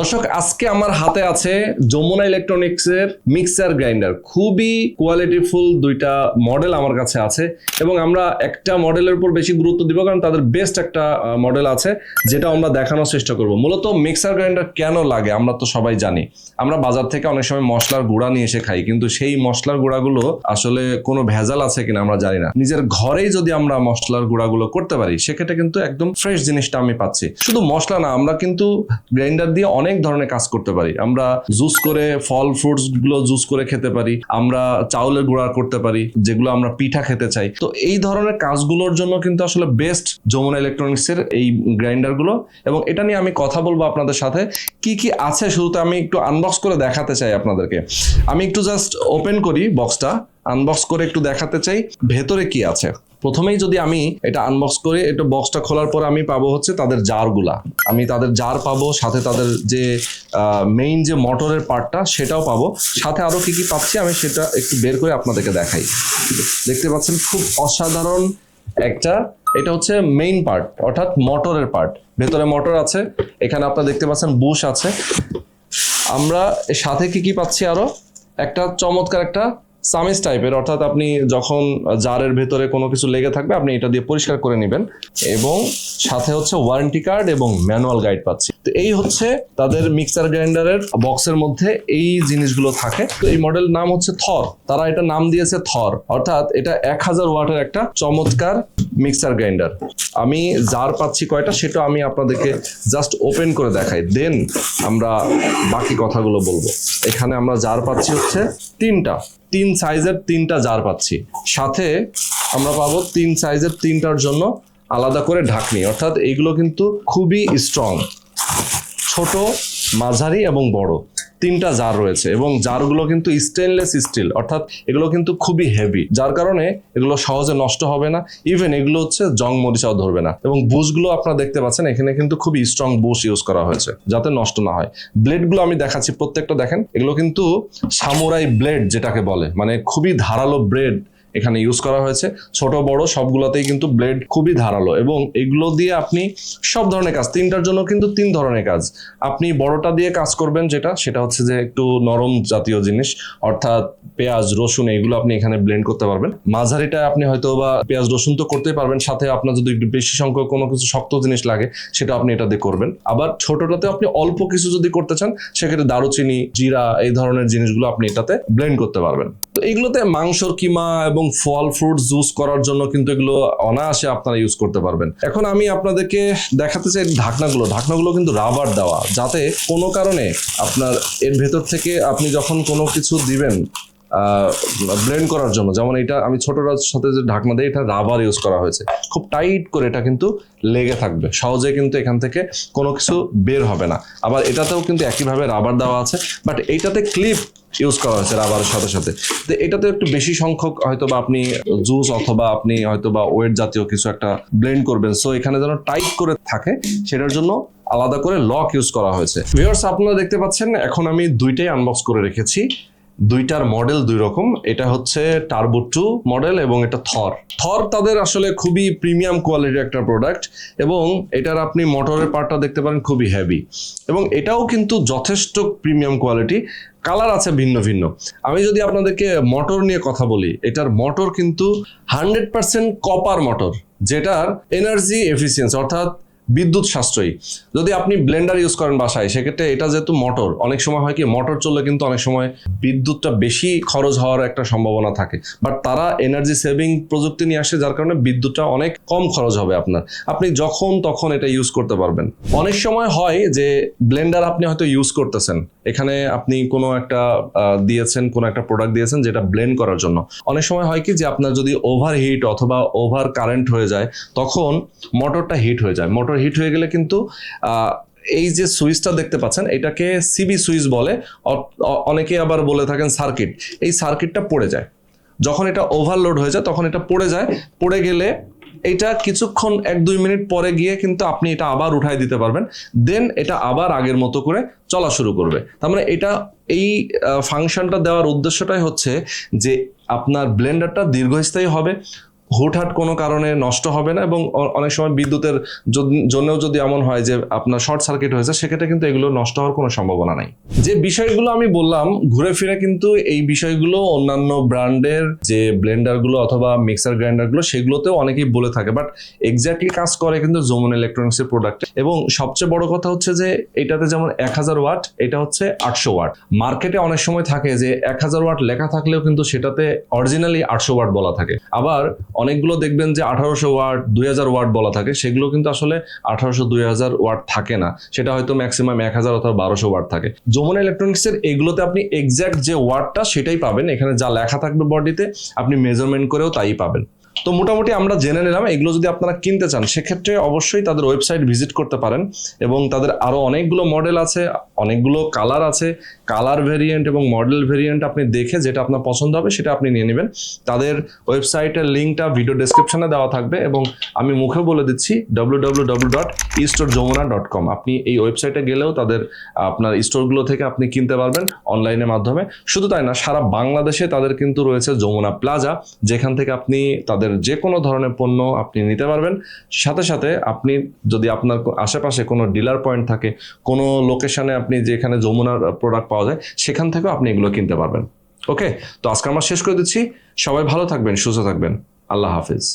দর্শক, আজকে আমার হাতে আছে যমুনা ইলেকট্রনিক্স এর মিক্সার গ্রাইন্ডার। খুবই কোয়ালিটিফুল দুইটা মডেল আমার কাছে আছে এবং আমরা একটা মডেলের উপর বেশি গুরুত্ব দিব কারণ তাদের বেস্ট একটা মডেল আছে যেটা আমরা দেখানোর চেষ্টা করব। মূলত মিক্সার গ্রাইন্ডার কেন লাগে আমরা তো সবাই জানি। আমরা বাজার থেকে অনেক সময় মশলার গুঁড়া নিয়ে এসে খাই, কিন্তু সেই মশলার গুঁড়াগুলো আসলে কোনো ভেজাল আছে কিনা আমরা জানি না। নিজের ঘরেই যদি আমরা মশলার গুঁড়াগুলো করতে পারি, সেক্ষেত্রে কিন্তু একদম ফ্রেশ জিনিসটা আমি পাচ্ছি। শুধু মশলা না, আমরা কিন্তু গ্রাইন্ডার দিয়ে অনেক ধরনের কাজ করতে পারি। আমরা জুস করে ফল ফ্রুটসগুলো জুস করে খেতে পারি। আমরা চাউলের গুঁড়া করতে পারি, যেগুলো আমরা পিঠা খেতে চাই। তো এই ধরনের কাজগুলোর জন্য কিন্তু আসলে বেস্ট যমুনা ইলেকট্রনিক্স এর এই গ্রাইন্ডারগুলো। এবং এটা নিয়ে আমি কথা বলব আপনাদের সাথে। কি কি আছে শুরুতে আমি একটু আনবক্স করে দেখাতে চাই আপনাদেরকে। আমি একটু জাস্ট ওপেন করি বক্সটা আনবক্স করে একটু দেখাতে চাই। ভেতরে কি আছে? প্রথমেই যদি আমি এটা আনবক্স করি এটা বক্সটা খোলার পর আমি পাবো হচ্ছে তাদের জারগুলা। আমি তাদের জার পাবো, সাথে তাদের যে মেইন যে মোটরের পার্টটা সেটাও পাবো। সাথে আরও কি কি পাচ্ছি আমি সেটা একটু বের করে আপনাদেরকে দেখাই। দেখতে পাচ্ছেন খুব অসাধারণ একটা, এটা হচ্ছে মেইন পার্ট অর্থাৎ মোটরের পার্ট ভেতরে মোটর আছে, এখানে আপনারা দেখতে পাচ্ছেন বুশ আছে। আমরা সাথে কি কি পাচ্ছি আরও? একটা চমৎকার একটা সামিস টাইপের অর্থাৎ আপনি যখন জারের ভেতরে কোনো কিছু লেগে থাকবে, আপনি এটা দিয়ে পরিষ্কার করে নেবেন। এবং সাথে হচ্ছে ওয়ারেন্টি কার্ড এবং ম্যানুয়াল গাইড পাচ্ছি। তো এই হচ্ছে তাদের মিক্সার গ্রাইন্ডারের বক্সের মধ্যে এই জিনিসগুলো থাকে। তো এই মডেল নাম হচ্ছে থর। তারা এটা নাম দিয়েছে থর। অর্থাৎ এটা এক হাজার ওয়াটের একটা চমৎকার মিক্সার গ্রাইন্ডার। আমি জার পাচ্ছি কয়টা সেটা আমি আপনাদেরকে জাস্ট ওপেন করে দেখাই। দেন আমরা বাকি কথাগুলো বলব। এখানে আমরা জার পাচ্ছি হচ্ছে তিনটা। তিন সাইজের তিনটা জার পাচ্ছি। সাথে আমরা পাবো তিন সাইজের তিনটার জন্য আলাদা করে ঢাকনি। অর্থাৎ এইগুলো কিন্তু খুবই স্ট্রং ছোট, মাঝারি এবং বড়। তিনটা জার রয়েছে এবং জারগুলো কিন্তু স্টেনলেস স্টিল অর্থাৎ এগুলো কিন্তু খুবই হেভি যার কারণে এগুলো সহজে নষ্ট হবে না ইভেন এগুলো হচ্ছে জং মরিচাও ধরবে না। এবং বুশগুলো আপনারা দেখতে পাচ্ছেন, এখানে কিন্তু খুবই স্ট্রং বুশ ইউজ করা হয়েছে, যাতে নষ্ট না হয়। ব্লেডগুলো আমি দেখাচ্ছি, প্রত্যেকটা দেখেন, এগুলো কিন্তু সামুরাই ব্লেড যেটাকে বলে মানে খুবই ধারালো ব্লেড এখানে ইউজ করা হয়েছে। ছোট, বড় সবগুলোতেই কিন্তু ব্লেড খুবই ধারালো এবং এগুলো দিয়ে আপনি সব ধরনের কাজ, তিনটার জন্য কিন্তু তিন ধরনের কাজ। আপনি বড়টা দিয়ে কাজ করবেন যেটা, সেটা হচ্ছে যে একটু নরম জাতীয় জিনিস, অর্থাৎ পেঁয়াজ, রসুন, এগুলো আপনি এখানে ব্লেন্ড করতে পারবেন। মাঝারিটা আপনি হয়তো বা পেঁয়াজ, রসুন তো করতেই পারবেন, সাথে আপনার যদি একটু বেশি সংখ্যক কোনো কিছু শক্ত জিনিস লাগে, সেটা আপনি এটা দিয়ে করবেন। আবার ছোটটাতে আপনি অল্প কিছু যদি করতে চান, সেক্ষেত্রে দারুচিনি, জিরা, এই ধরনের জিনিসগুলো আপনি এটাতে ব্লেন্ড করতে পারবেন। তো এগুলোতে মাংসর কিমা এবং ফল ফ্রুট জুস করার জন্য কিন্তু এগুলো অনায়াসে আপনারা ইউজ করতে পারবেন। এখন আমি আপনাদেরকে দেখাতে চাই ঢাকনাগুলো। ঢাকনাগুলো কিন্তু রাবার দেওয়া, যাতে কোনো কারণে আপনার এর ভেতর থেকে আপনি যখন কোনো কিছু দিবেন ব্লেন্ড করার জন্য। যেমন এটা আমি ছোটটার সাথে যে ঢাকনা দেয় এটা রাবার ইউজ করা হয়েছে। খুব টাইট করে এটা কিন্তু লেগে থাকবে। সহজে কিন্তু এখান থেকে কোনো কিছু বের হবে না। আবার এটাতেও কিন্তু একইভাবে রাবার দেওয়া আছে। বাট এইটাতে ক্লিপ ইউজ করা হয়েছে রাবারের সাথে সাথে। তো এটাতে একটু বেশি সংখ্যক হয়তো বা আপনি জুস অথবা আপনি হয়তো বা ওয়েট জাতীয় কিছু একটা ব্লেন্ড করবেন। সো এখানে যেন টাইট করে থাকে, সেটার জন্য আলাদা করে লক ইউজ করা হয়েছে। ভিউয়ার্স আপনারা দেখতে পাচ্ছেন, এখন আমি দুইটাই আনবক্স করে রেখেছি। দুইটার মডেল দুই রকম। এটা হচ্ছে টার্বো টু মডেল এবং এটা থর থর তাদের আসলে খুবই প্রিমিয়াম কোয়ালিটির একটা প্রোডাক্ট এবং এটার আপনি মোটরের পার্টটা দেখতে পারেন খুবই হেভি এবং এটাও কিন্তু যথেষ্ট প্রিমিয়াম কোয়ালিটি কালার আছে ভিন্ন ভিন্ন। আমি যদি আপনাদেরকে মোটর নিয়ে কথা বলি, এটার মোটর কিন্তু হান্ড্রেড পার্সেন্ট কপার মোটর যেটার এনার্জি এফিসিয়েন্সি অর্থাৎ বিদ্যুৎ সাশ্রয়ী। যদি আপনি ব্লেন্ডার ইউজ করেন বাসায়, সেক্ষেত্রে এটা যেহেতু মোটর অনেক সময় হয় কি মোটর চললে কিন্তু অনেক সময় বিদ্যুৎটা বেশি খরচ হওয়ার একটা সম্ভাবনা থাকে। বাট তারা এনার্জি সেভিং প্রযুক্তি নিয়ে আসে, যার কারণে বিদ্যুৎটা অনেক কম খরচ হবে আপনার। আপনি যখন তখন এটা ইউজ করতে পারবেন। অনেক সময় হয় যে ব্লেন্ডার আপনি হয়তো ইউজ করতেছেন। এখানে আপনি কোনো একটা দিয়েছেন, কোনো একটা প্রোডাক্ট দিয়েছেন যেটা ব্লেন্ড করার জন্য। অনেক সময় হয় কি যে আপনার যদি ওভার হিট অথবা ওভার কারেন্ট হয়ে যায়, তখন মোটরটা হিট হয়ে যায়। মোটর হিট হয়ে গেলে কিন্তু এই যে সুইচটা দেখতে পাচ্ছেন, এটাকে সিবি সুইচ বলে। অনেকে আবার বলে থাকেন সার্কিট। এই সার্কিটটা পড়ে যায়। যখন এটা ওভারলোড হয়ে যায়, তখন এটা পড়ে যায়। পড়ে গেলে এটা কিছুক্ষণ, এক, দুই মিনিট পরে গিয়ে কিন্তু আপনি এটা আবার উঠাই দিতে পারবেন। দেন এটা আবার আগের মতো করে চলা শুরু করবে। তার মানে এটা, এই ফাংশনটা দেওয়ার উদ্দেশ্যটাই হচ্ছে যে আপনার ব্লেন্ডারটা দীর্ঘস্থায়ী হবে। হুটহাট কোনো কারণে নষ্ট হবে না এবং অনেক সময় বিদ্যুতের জন্যও যদি এমন হয় যে আপনার শর্ট সার্কিট হয়েছে, সেক্ষেত্রে কিন্তু এগুলো নষ্ট হওয়ার কোনো সম্ভাবনা নাই। যে বিষয়গুলো আমি বললাম, ঘুরে ফিরে কিন্তু এই বিষয়গুলো অন্যান্য ব্র্যান্ডের যে ব্লেন্ডারগুলো অথবা মিক্সার গ্রাইন্ডারগুলো, সেগুলোতেও অনেকেই বলে থাকে। বাট এক্স্যাক্টলি কাজ করে কিন্তু জোমন ইলেকট্রনিক্সের প্রোডাক্ট এবং সবচেয়ে বড় কথা হচ্ছে যে, এটাতে যেমন এক হাজার ওয়াট, এটা হচ্ছে আটশো ওয়াট। মার্কেটে অনেক সময় থাকে যে, এক হাজার ওয়াট লেখা থাকলেও কিন্তু সেটাতে অরিজিনালি আটশো ওয়াট বলা থাকে। আবার অনেকগুলো দেখবেন যে আঠারোশো ওয়ার্ড দুই হাজার ওয়ার্ড বলা থাকে, সেগুলো কিন্তু আসলে আঠারোশো, দুই হাজার ওয়ার্ড থাকে না। সেটা হয়তো ম্যাক্সিমাম এক হাজার অথবা বারোশো ওয়ার্ড থাকে। যমুনা ইলেকট্রনিক্সের এগুলোতে আপনি এক্স্যাক্ট যে ওয়ার্ডটা সেটাই পাবেন। এখানে যা লেখা থাকবে বডিতে আপনি মেজারমেন্ট করেও তাই পাবেন। তো মোটামুটি আমরা জেনে নিলাম, এগুলো যদি আপনারা কিনতে চান, সেক্ষেত্রে অবশ্যই তাদের ওয়েবসাইট ভিজিট করতে পারেন এবং তাদের আরও অনেকগুলো মডেল আছে, অনেকগুলো কালার আছে। কালার ভেরিয়েন্ট এবং মডেল ভেরিয়েন্ট আপনি দেখে যেটা আপনার পছন্দ হবে সেটা আপনি নিয়ে নেবেন। তাদের ওয়েবসাইটের লিঙ্কটা ভিডিও ডেসক্রিপশনে দেওয়া থাকবে এবং আমি মুখে বলে দিচ্ছি W W W dot estore Jamuna dot com আপনি এই ওয়েবসাইটে গেলেও তাদের, আপনার স্টোরগুলো থেকে আপনি কিনতে পারবেন অনলাইনের মাধ্যমে। শুধু তাই না, সারা বাংলাদেশে তাদের কিন্তু রয়েছে যমুনা প্লাজা, যেখান থেকে আপনি তাদের যে কোনো ধরনের পণ্য আপনি নিতে পারবেন। সাথে সাথে আপনি যদি আপনার আশেপাশে কোনো ডিলার পয়েন্ট থাকে, কোনো লোকেশনে আপনি যেখানে যমুনার প্রোডাক্ট পাওয়া যায়, সেখান থেকেও আপনি এগুলো কিনতে পারবেন। ওকে তো আজকে আমরা শেষ করে দিচ্ছি। সবাই ভালো থাকবেন, সুস্থ থাকবেন। আল্লাহ হাফিজ।